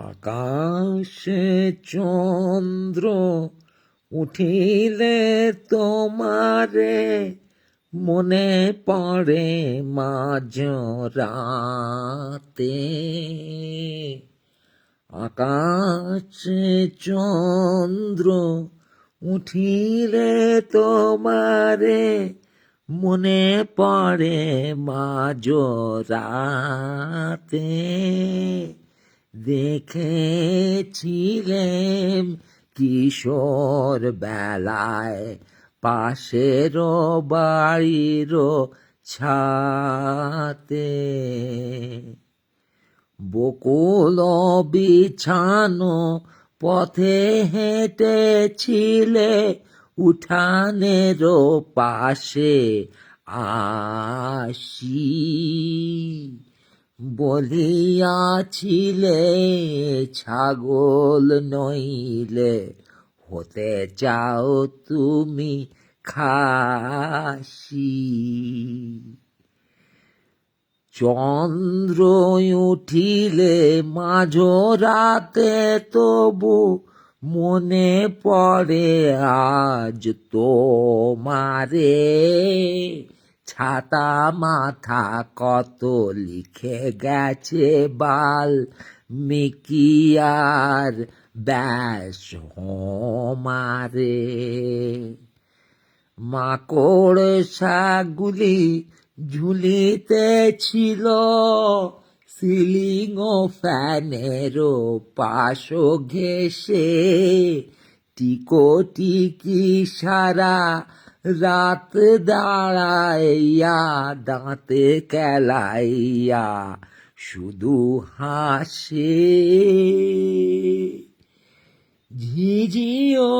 আকাশে চন্দ্র উঠিলে তোমারে, মনে পড়ে মাঝ রাতে আকাশে চন্দ্র উঠিলে তোমারে, মনে পড়ে মাঝ রাতে দেখেছিলেম কিশোর বেলায় পাশের বাড়ির ছাতে। বকুল বিছানো পথে হেঁটেছিলে উঠানের পাশে আসি। বলিয়াছিলে, ছাগল নইলে হতে চাও তুমি খাসি। চন্দ্র উঠিলে মাঝরাতে তবু মনে পড়ে আজ তোমারে। ছাতা মাথা কত লিখে গেছে বাল। মিকিয়ার ব্যাস হমারে মাকড় শাগুলি ঝুলিতে ছিল সিলিং ও ফ্যানেরও পাশ ঘেসে টিকো টিকি সারা রাত দাঁড়াইয়া, দাঁতে কেলাইয়া শুধু হাসে। ঝিঝিও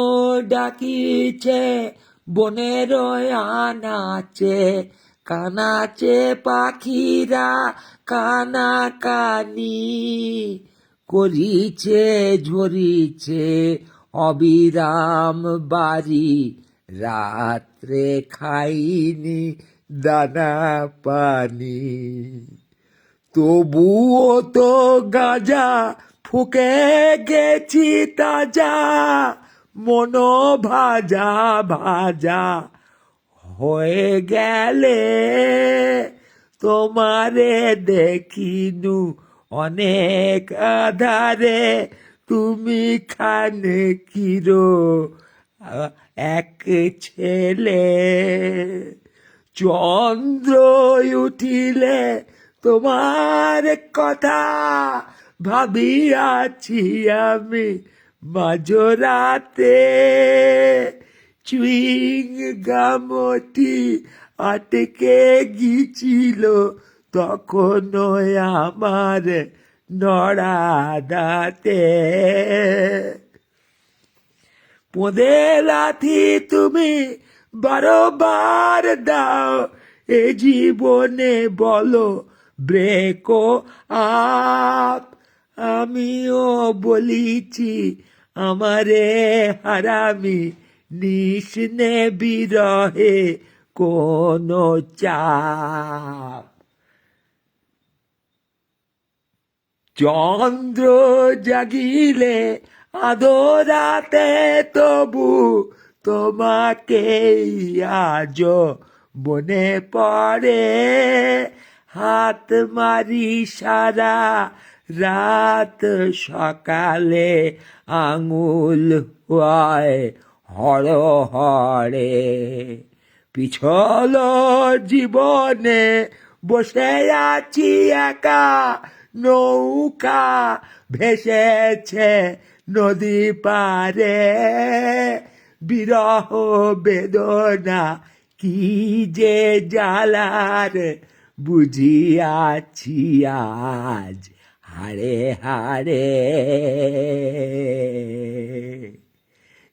ডাকিছে, বনের আনাচে, কানাচে পাখিরা কানা কানি করিছে, ঝরিছে অবিরাম বাড়ি। রাত্রে খাইনি দানা পানি। তবুও তো গাজা ফুকে গেছি তাজা মনো ভাজা ভাজা হয়ে গেলে তোমারে দেখিনু অনেক আধারে। তুমি খানে কিরো এক ছেলে চন্দ্র উঠিলে তোমার কথা ভাবিয়াছি আমি মাঝরাতে। চুইং গামটি আটকে গিয়েছিল তখন আমার নড়া দাঁতে পোদে লাথি তুমি বারবার দাও, এ জীবনে বলো, ব্রেকো আপ। আমিও বলিছি, আমারে হারামি নিষ্নে বিরহে কোন চাপ। চন্দ্র জাগিলে আদরাতে তবু তোমাকে আজ মনে পড়ে। হাত মারি সারা রাত সকালে আঙুল হয় হর হরে পিছল জীবনে বসে আছি একা নৌকা ভেসেছে নদী পারে। বিরহ বেদনা কি যে জালার বুঝিয়াছি আজ হারে হারে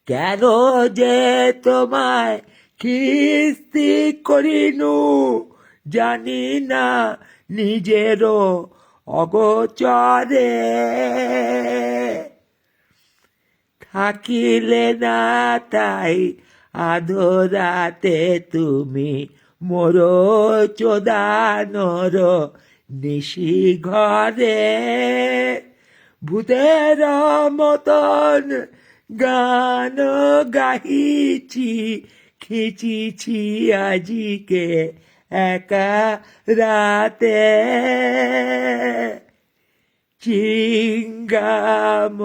কেন যে তোমায় খিস্তি করিনু জানি না নিজেরও অগোচরে। থাকিলে না তাই আধরাতে তুমি মোর চোদানোর নিশি ঘরে। ভূতের মতন গান গাহিছি খিচিছি আজিকে একা রাতে চিঙ্গাম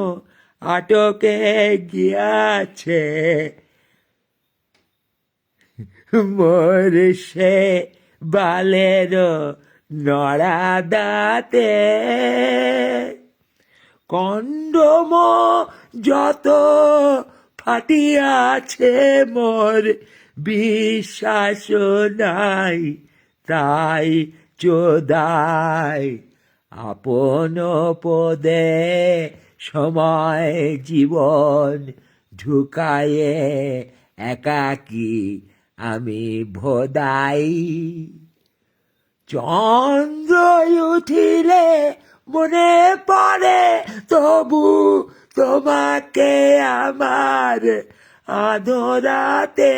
আটকে গিয়াছে। মোর সে বালের নড়া দাঁতে। কন্ডম যত ফাটিয়াছে মোর বিশ্বাস নাই তাই চোদাই। আপন পদে সময় জীবন ঢুকায়ে একাকী আমি ভোদাই। চন্দ্র উঠিলে মনে পড়ে, তবু তোমাকে আমার আধরাতে